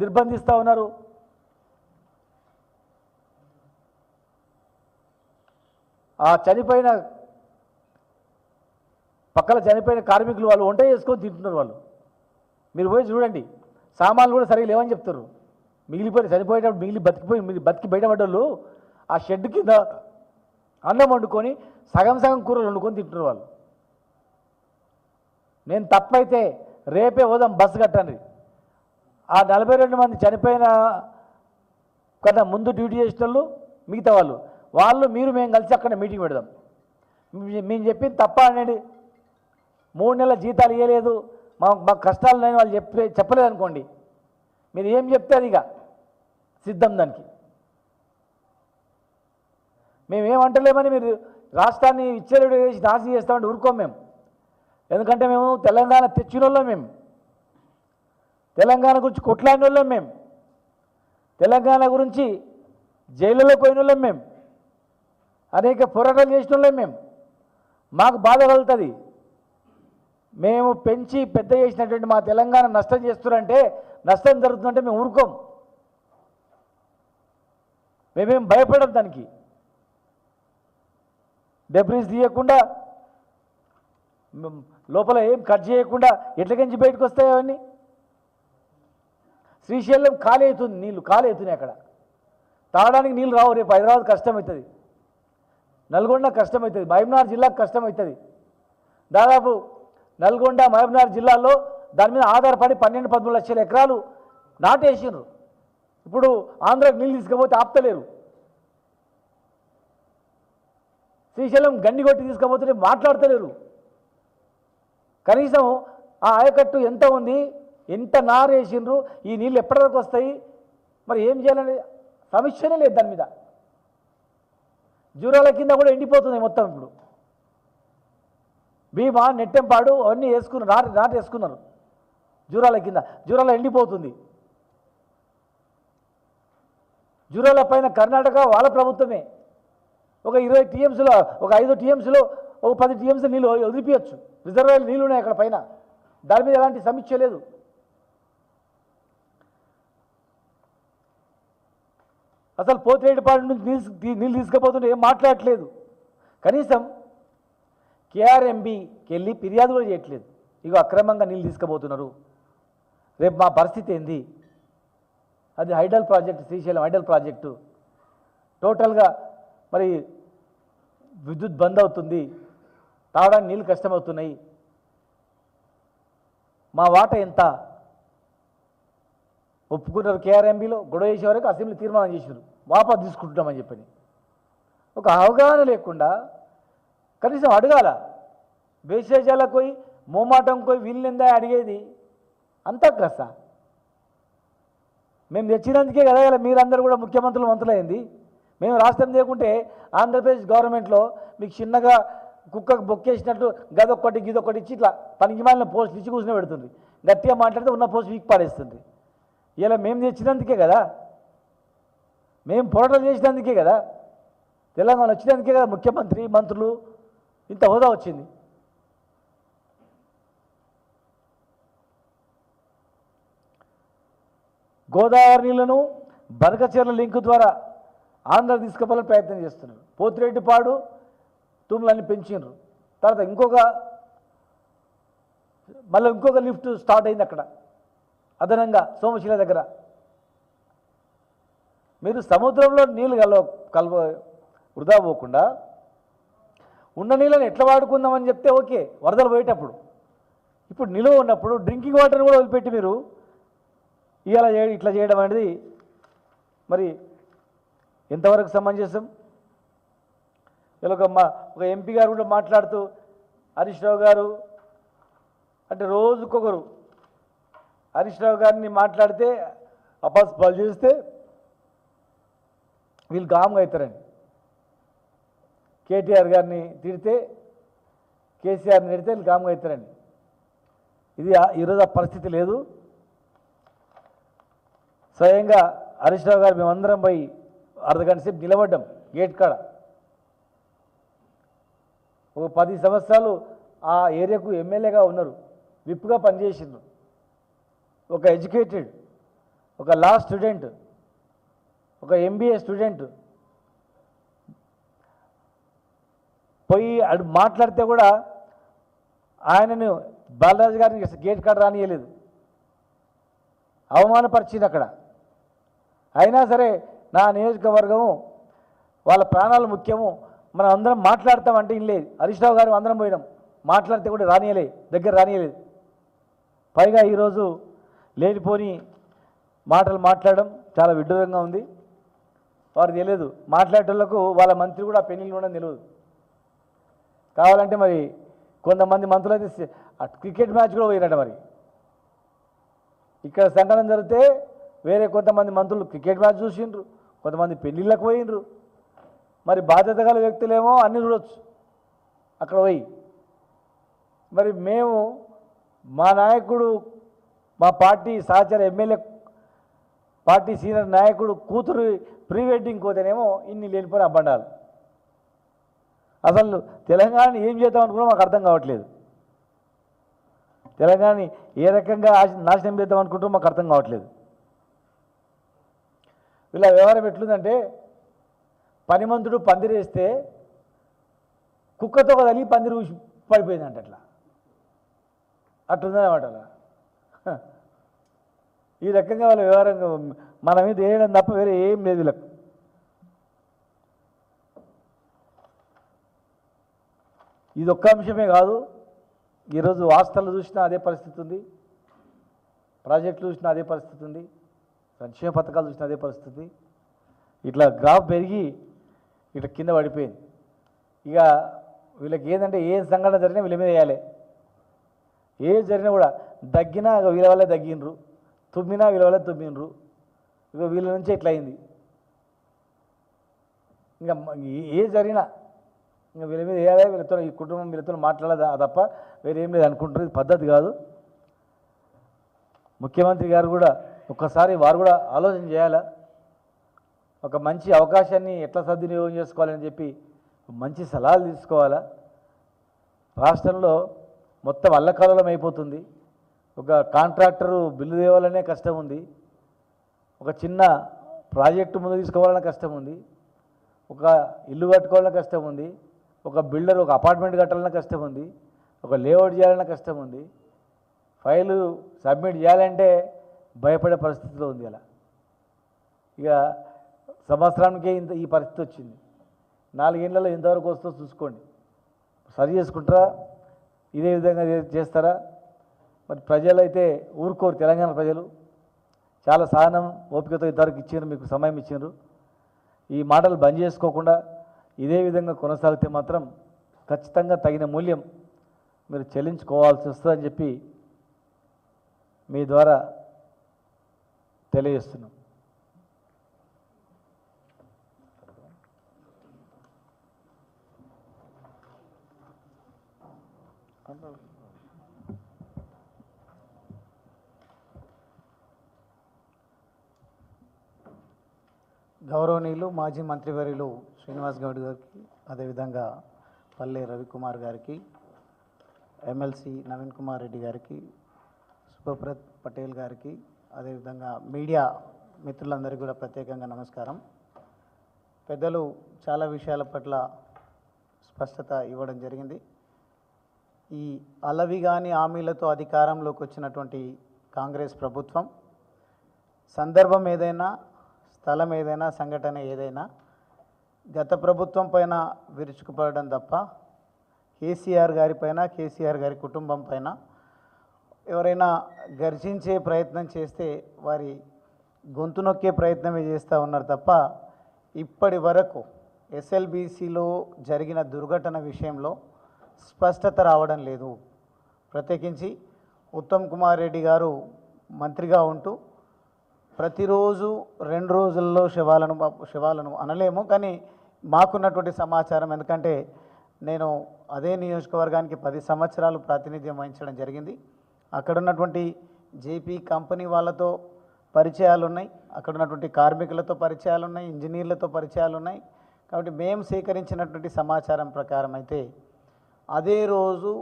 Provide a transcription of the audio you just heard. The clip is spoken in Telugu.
నిర్బంధిస్తూ ఉన్నారు. ఆ చనిపోయిన పక్కన చనిపోయిన కార్మికులు వాళ్ళు వంట చేసుకొని తింటున్నారు వాళ్ళు. మీరు పోయి చూడండి సామాన్లు కూడా సరిగా లేవని చెప్తారు. మిగిలిపోయి చనిపోయేటప్పుడు మిగిలి బతికిపోయి మీరు బతికి బయటపడ్డోళ్ళు ఆ షెడ్ కింద అన్నం వండుకొని సగం సగం కూరలు వండుకొని తింటున్నారు వాళ్ళు. నేను తప్పైతే రేపే పోదాం బస్సు కట్టండి. ఆ నలభై రెండు మంది చనిపోయిన కదా ముందు డ్యూటీ చేసిన వాళ్ళు మిగతా వాళ్ళు. వాళ్ళు మీరు మేము కలిసి అక్కడ మీటింగ్ పెడదాం. మేము చెప్పింది తప్ప అనేది మూడు నెలల జీతాలు ఇవ్వలేదు మా మాకు కష్టాలు లేని వాళ్ళు చెప్పే చెప్పలేదు అనుకోండి. మీరు ఏం చెప్తే అది ఇక సిద్ధం దానికి. మేమేమంటలేమని మీరు రాష్ట్రాన్ని విచ్చేలుడు వేసి నాశనం చేస్తామంటే ఊరుకోం మేము. ఎందుకంటే మేము తెలంగాణ తెచ్చిన వాళ్ళం మేము. తెలంగాణ గురించి కొట్లాడిన వాళ్ళం మేము. తెలంగాణ గురించి జైలులో పోయిన వాళ్ళం మేము. అనేక పోరాటాలు చేసిన వాళ్ళం మేము. మాకు బాధ కలుగుతుంది. మేము పెంచి పెద్ద చేసినటువంటి మా తెలంగాణ నష్టం చేస్తున్నారంటే నష్టం జరుగుతుందంటే మేము ఊరుకోం. మేమేం భయపడం దానికి. డెబ్రీస్ తీయకుండా లోపల ఏం కట్ చేయకుండా ఎట్లకించి బయటకు వస్తాయి అవన్నీ? శ్రీశైలం ఖాళీ అవుతుంది నీళ్ళు ఖాళీ అవుతున్నాయి అక్కడ. తాగడానికి నీళ్ళు రావు రేపు హైదరాబాద్ కష్టమవుతుంది. నల్గొండ కష్టమవుతుంది మహబూబ్నగర్ జిల్లాకు కష్టమవుతుంది. దాదాపు నల్గొండ మహబూబ్నగర్ జిల్లాలో దాని మీద ఆధారపడి పన్నెండు పదమూడు లక్షల ఎకరాలు నాటేసిండ్రు. ఇప్పుడు ఆంధ్రాకి నీళ్ళు తీసుకపోతే ఆపుతలేరు. శ్రీశైలం గండి కొట్టి తీసుకపోతే మాట్లాడతలేరు. కనీసం ఆ ఆయకట్టు ఎంత ఉంది? ఎంత నారు వేసిండ్రు ఈ నీళ్ళు ఎప్పటి వరకు వస్తాయి? మరి ఏం చేయాలని సమస్యనే లేదు దాని మీద. జూరాల కింద కూడా ఎండిపోతుంది మొత్తం ఇప్పుడు. భీమా నెట్టెంపాడు అవన్నీ వేసుకున్నారు నాటు నాటు వేసుకున్నారు. జూరాల కింద. జూరాల ఎండిపోతుంది. జూరాల పైన కర్ణాటక వాళ్ళ ప్రభుత్వమే. ఒక ఇరవై టీఎంసీలో ఒక ఐదు టీఎంసీలో ఒక పది టీఎంసీ నీళ్ళు వదిలిపించచ్చు రిజర్వాయర్ నీళ్ళు ఉన్నాయి అక్కడ పైన. దాని మీద ఎలాంటి సమీక్ష లేదు. అసలు పోతిరెడ్డిపాడు నుంచి నీళ్ళు నీళ్ళు తీసుకుపోతుంటే ఏం మాట్లాడట్లేదు. కనీసం కేఆర్ఎంబికి వెళ్ళి ఫిర్యాదు కూడా చేయట్లేదు. ఇక అక్రమంగా నీళ్ళు తీసుకుపోతున్నారు. రేపు మా పరిస్థితి ఏంది? అది hydel project Srisailam hydel project. టోటల్గా మరి విద్యుత్ బంద్ అవుతుంది. తాగడానికి నీళ్ళు కష్టమవుతున్నాయి. మా వాట ఎంత? ఒప్పుకున్నారు కేఆర్ఎంబీలో గొడవ చేసే వరకు అసెంబ్లీ తీర్మానం చేశారు వాపస్ తీసుకుంటున్నామని చెప్పని. ఒక అవగాహన లేకుండా కనీసం అడగాల. వేసేజాలకు పోయి మోమాటం పోయి వీళ్ళెందా అడిగేది? అంతా కష్ట మేము తెచ్చినందుకే కదా ఇలా మీరందరూ కూడా ముఖ్యమంత్రులు మంత్రులైంది. మేము రాష్ట్రం చేయకుంటే ఆంధ్రప్రదేశ్ గవర్నమెంట్లో మీకు చిన్నగా కుక్కకు బొక్కేసినట్టు గదొక్కటి గిదొక్కటి ఇచ్చి ఇట్లా పనికి మాలిన పోస్టులు ఇచ్చి కూర్చుని పెడుతుంది గట్టిగా మాట్లాడితే ఉన్న పోస్ట్ వీక్ పాడేస్తుంది ఇలా మేము తెచ్చినందుకే కదా? మేము పోరాటం చేసినందుకే కదా? తెలంగాణ వచ్చినందుకే కదా ముఖ్యమంత్రి మంత్రులు ఇంత హోదా వచ్చింది? గోదావరి నీళ్ళను బనకచీరల లింక్ ద్వారా ఆంధ్ర తీసుకుపోవాలని ప్రయత్నం చేస్తున్నారు. పోతిరెడ్డిపాడు తూములన్నీ పెంచినారు తర్వాత ఇంకొక మళ్ళీ ఇంకొక లిఫ్ట్ స్టార్ట్ అయింది అక్కడ. అదనంగా సోమశిల దగ్గర. మీరు సముద్రంలో నీళ్ళు కలవ కలవ వృధా పోకుండా ఉన్న నీళ్ళని ఎట్లా వాడుకుందామని చెప్తే ఓకే వరదలు పోయేటప్పుడు. ఇప్పుడు నిలువ ఉన్నప్పుడు డ్రింకింగ్ వాటర్ కూడా వదిలిపెట్టి మీరు ఇలా చేయ ఇట్లా చేయడం అనేది మరి ఎంతవరకు సమంజసం? ఇలా ఒక మా ఒక ఎంపీ గారు కూడా మాట్లాడుతూ హరీష్ రావు గారు అంటే రోజుకొకరు హరీష్ రావు గారిని మాట్లాడితే అపాస్పాలు చేస్తే వీళ్ళు గామ్గా అవుతారండి. కేటీఆర్ గారిని తిడితే కేసీఆర్ని తిడితే వీళ్ళు గామ్గా అవుతారండి. ఇది ఈరోజు ఆ పరిస్థితి లేదు. స్వయంగా హరీష్ రావు గారు మేమందరం పోయి అర్ధగంట సేపు నిలబడ్డాం గేట్ కాడ. ఒక పది సంవత్సరాలు ఆ ఏరియాకు ఎమ్మెల్యేగా ఉన్నారు విప్గా పనిచేసిండ్రు. ఒక ఎడ్యుకేటెడ్ ఒక లా స్టూడెంట్ ఒక ఎంబీఏ స్టూడెంట్ పోయి అడు మాట్లాడితే కూడా ఆయనను బాలరాజు గారిని గేట్ కాడ రానియలేదు. అవమానపరిచింది అక్కడ. అయినా సరే నా నియోజకవర్గము వాళ్ళ ప్రాణాలు ముఖ్యము. మనం అందరం మాట్లాడతామంటే ఇనలేదు హరీష్ రావు గారు అందరం పోయినాం. మాట్లాడితే కూడా రానియలే దగ్గర రానియలేదు. పైగా ఈరోజు లేనిపోని మాటలు మాట్లాడడం చాలా విడ్డూరంగా ఉంది. వారు తెలియదు. మాట్లాడేటోళ్ళకు వాళ్ళ మంత్రి కూడా పెళ్ళిళ్ళు ఉండడం తెలియదు. కావాలంటే మరి కొంతమంది మంత్రులు అయితే క్రికెట్ మ్యాచ్ కూడా పోయినట్ట మరి. ఇక్కడ సంఘటన జరిగితే వేరే కొంతమంది మంత్రులు క్రికెట్ మ్యాచ్ చూసిండ్రు. కొంతమంది పెళ్ళిళ్ళకు పోయిండ్రు. మరి బాధ్యత గల వ్యక్తులేమో అన్నీ చూడొచ్చు. అక్కడ పోయి. మరి మేము మా నాయకుడు మా పార్టీ సహచర ఎమ్మెల్యే పార్టీ సీనియర్ నాయకుడు కూతురు ప్రీ వెడ్డింగ్ పోతేనేమో ఇన్ని లేనిపోయిన అబ్బండాలు అసలు తెలంగాణ ఏం చేద్దాం అనుకున్నా మాకు అర్థం కావట్లేదు. తెలంగాణ ఏ రకంగా నాశనం చేద్దాం అనుకుంటూ మాకు అర్థం కావట్లేదు. ఇలా వ్యవహారం ఎట్లుందంటే పనిమంతుడు పందిరేస్తే కుక్కతో కదలి పందిరి ఊసి పడిపోయిందంట అట్లా. అట్లుందనమాట అలా. ఈ రకంగా వాళ్ళ వ్యవహారం మన మీద వేయడం తప్ప వేరే ఏం లేదు వీళ్ళకు. ఇది ఒక్క అంశమే కాదు ఈరోజు వాస్తవలు చూసినా అదే పరిస్థితి ఉంది ప్రాజెక్టులు చూసినా అదే పరిస్థితి ఉంది సంక్షేమ పథకాలు చూసినా అదే పరిస్థితి ఇట్లా గ్రాఫ్ పెరిగి ఇట్లా కింద పడిపోయింది. ఇక వీళ్ళకి ఏంటంటే ఏ సంఘటన జరిగినా వీళ్ళ మీద వేయాలి. ఏ జరిగినా కూడా దగ్గినా వీళ్ళ వల్లే దగ్గిండ్రు తుమ్మినా వీళ్ళ వల్లే తుమ్మిండ్రు. ఇక వీళ్ళ నుంచి ఇట్లా అయింది ఇంకా ఏ- జరిగినా ఇంకా వీళ్ళ మీద వేయాలి వీళ్ళతో ఈ కుటుంబం వీళ్ళతో మాట్లాడదా తప్ప వేరేం లేదు అనుకుంటారు ఇది పద్ధతి కాదు. ముఖ్యమంత్రి గారు కూడా ఒక్కసారి వారు కూడా ఆలోచన చేయాలా? ఒక మంచి అవకాశాన్ని ఎట్లా సద్వినియోగం చేసుకోవాలని చెప్పి మంచి సలహాలు తీసుకోవాలా? రాష్ట్రంలో మొత్తం అల్లకల్లోలం అయిపోతుంది. ఒక కాంట్రాక్టరు బిల్లు తేవాలనే కష్టం ఉంది. ఒక చిన్న ప్రాజెక్టు ముందు తీసుకోవాలనే కష్టం ఉంది. ఒక ఇల్లు కట్టుకోవాలన్న కష్టం ఉంది. ఒక బిల్డర్ ఒక అపార్ట్మెంట్ కట్టాలన్న కష్టం ఉంది. ఒక లేఅవుట్ చేయాలన్న కష్టం ఉంది. ఫైలు సబ్మిట్ చేయాలంటే భయపడే పరిస్థితిలో ఉంది అలా. ఇక సంవత్సరానికే ఇంత ఈ పరిస్థితి వచ్చింది. నాలుగేళ్ళలో ఎంతవరకు వస్తుందో చూసుకోండి. సరి చేసుకుంటారా? ఇదే విధంగా చేస్తారా? మరి ప్రజలైతే ఊరుకోరు తెలంగాణ ప్రజలు. చాలా సహనం ఓపికతో ఇద్దరికి ఇచ్చారు మీకు సమయం ఇచ్చారు ఈ మాటలు బంద్ చేసుకోకుండా ఇదే విధంగా కొనసాగితే మాత్రం ఖచ్చితంగా తగిన మూల్యం మీరు చెల్లించుకోవాల్సి వస్తుందని చెప్పి మీ ద్వారా తెలియజేస్తున్నాం. గౌరవనీయులు మాజీ మంత్రివర్యులు శ్రీనివాస్ గౌడ్ గారికి అదేవిధంగా పల్లె రవికుమార్ గారికి ఎమ్మెల్సీ నవీన్ కుమార్ రెడ్డి గారికి సుభప్రత్ పటేల్ గారికి అదేవిధంగా మీడియా మిత్రులందరికీ కూడా ప్రత్యేకంగా నమస్కారం. పెద్దలు చాలా విషయాల పట్ల స్పష్టత ఇవ్వడం జరిగింది. ఈ అలవి కాని హామీలతో అధికారంలోకి వచ్చినటువంటి కాంగ్రెస్ ప్రభుత్వం సందర్భం ఏదైనా స్థలం ఏదైనా సంఘటన ఏదైనా గత ప్రభుత్వం పైన విరుచుకుపడడం తప్ప కేసీఆర్ గారి పైన కేసీఆర్ గారి కుటుంబం పైన ఎవరైనా గర్జించే ప్రయత్నం చేస్తే వారి గొంతు నొక్కే ప్రయత్నమే చేస్తూ ఉన్నారు తప్ప ఇప్పటి వరకు ఎస్ఎల్బీసీలో జరిగిన దుర్ఘటన విషయంలో స్పష్టత రావడం లేదు. ప్రత్యేకించి ఉత్తమ్ కుమార్ రెడ్డి గారు మంత్రిగా ఉంటూ ప్రతిరోజు రెండు రోజుల్లో శవాలను శవాలను అనలేము కానీ మాకున్నటువంటి సమాచారం ఎందుకంటే నేను అదే నియోజకవర్గానికి పది సంవత్సరాలు ప్రాతినిధ్యం వహించడం జరిగింది. అక్కడ ఉన్నటువంటి జేపీ కంపెనీ వాళ్ళతో పరిచయాలు ఉన్నాయి అక్కడ ఉన్నటువంటి కార్మికులతో పరిచయాలు ఉన్నాయి ఇంజనీర్లతో పరిచయాలు ఉన్నాయి కాబట్టి మేము సేకరించినటువంటి సమాచారం ప్రకారం అయితే అదే రోజు